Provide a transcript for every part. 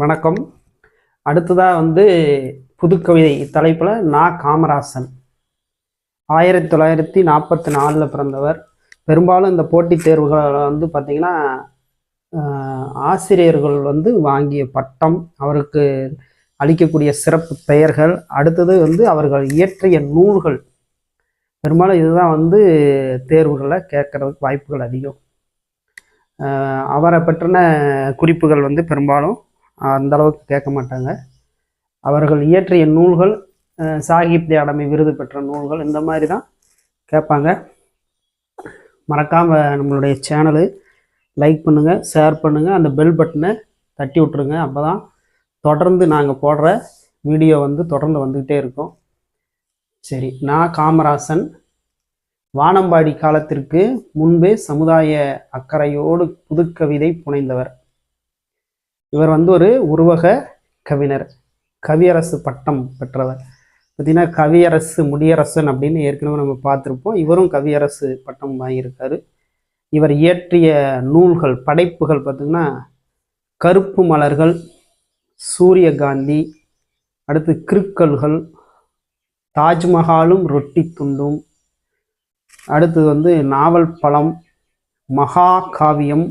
வணக்கம். அடுத்ததாக வந்து புதுக்கவிதை தலைப்பில் நா. காமராசன். ஆயிரத்தி தொள்ளாயிரத்தி நாற்பத்தி நாலில் பிறந்தவர். பெரும்பாலும் இந்த போட்டித் தேர்வுகளில் வந்து பார்த்திங்கன்னா ஆசிரியர்கள் வந்து வாங்கிய பட்டம் அவருக்கு அளிக்கக்கூடிய சிறப்பு பெயர்கள் அடுத்தது வந்து அவர்கள் இயற்றிய நூல்கள். பெரும்பாலும் இதுதான் வந்து தேர்வுகளில் கேட்கறதுக்கு வாய்ப்புகள் அதிகம். அவரை பற்றின குறிப்புகள் வந்து பெரும்பாலும் அந்த அளவுக்கு கேட்க மாட்டாங்க. அவர்கள் இயற்றிய நூல்கள் சாகிப் சாகித்ய அகாடமி விருது பெற்ற நூல்கள் இந்த மாதிரி தான் கேட்பாங்க. மறக்காமல் நம்மளுடைய சேனலு லைக் பண்ணுங்கள் ஷேர் பண்ணுங்கள் அந்த பெல் பட்டனை தட்டி விட்ருங்க அப்போ தான் தொடர்ந்து நாங்கள் போடுற வீடியோ வந்து தொடர்ந்து வந்துக்கிட்டே இருக்கும். சரி நான் காமராசன். வானம்பாடி காலத்திற்கு முன்பே சமுதாய அக்கறையோடு புதுக்கவிதை புனைந்தவர். இவர் வந்து ஒரு உருவக கவிஞர் கவியரசு பட்டம் பெற்றவர். பார்த்திங்கன்னா கவியரசு முடியரசன் அப்படின்னு ஏற்கனவே நம்ம பார்த்துருப்போம். இவரும் கவியரசு பட்டம் வாங்கியிருக்காரு. இவர் இயற்றிய நூல்கள் படைப்புகள் பார்த்திங்கன்னா கருப்பு மலர்கள் சூரியகாந்தி அடுத்து கிருக்கல்கள் தாஜ்மஹாலும் ரொட்டி துண்டும் அடுத்தது வந்து நாவல் பழம் மகா காவியம்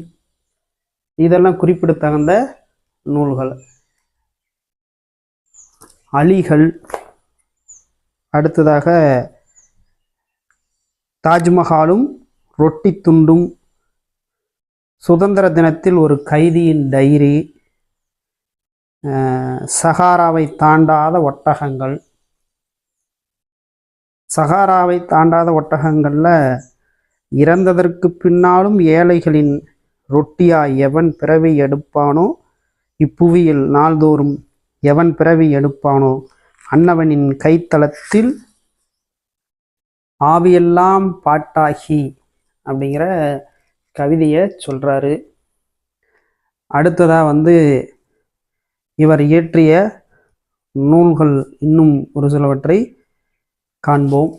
இதெல்லாம் குறிப்பிடத்தகுந்த நூல்கள். அலிகள். அடுத்ததாக தாஜ்மஹாலும் ரொட்டி துண்டும். சுதந்திர தினத்தில் ஒரு கைதியின் டைரி. சகாராவை தாண்டாத ஒட்டகங்கள். சகாராவை தாண்டாத ஒட்டகங்களில் இறந்ததற்கு பின்னாலும் ஏழைகளின் ரொட்டியா எவன் பிறவி எடுப்பானோ இப்புவியில் நாள்தோறும் எவன் பிறவி எடுப்பானோ அன்னவனின் கைத்தளத்தில் ஆவியெல்லாம் பாட்டாகி அப்படிங்கிற கவிதையை சொல்கிறாரு அடுத்ததாக வந்து இவர் இயற்றிய நூல்கள் இன்னும் ஒரு சிலவற்றை காண்போம்.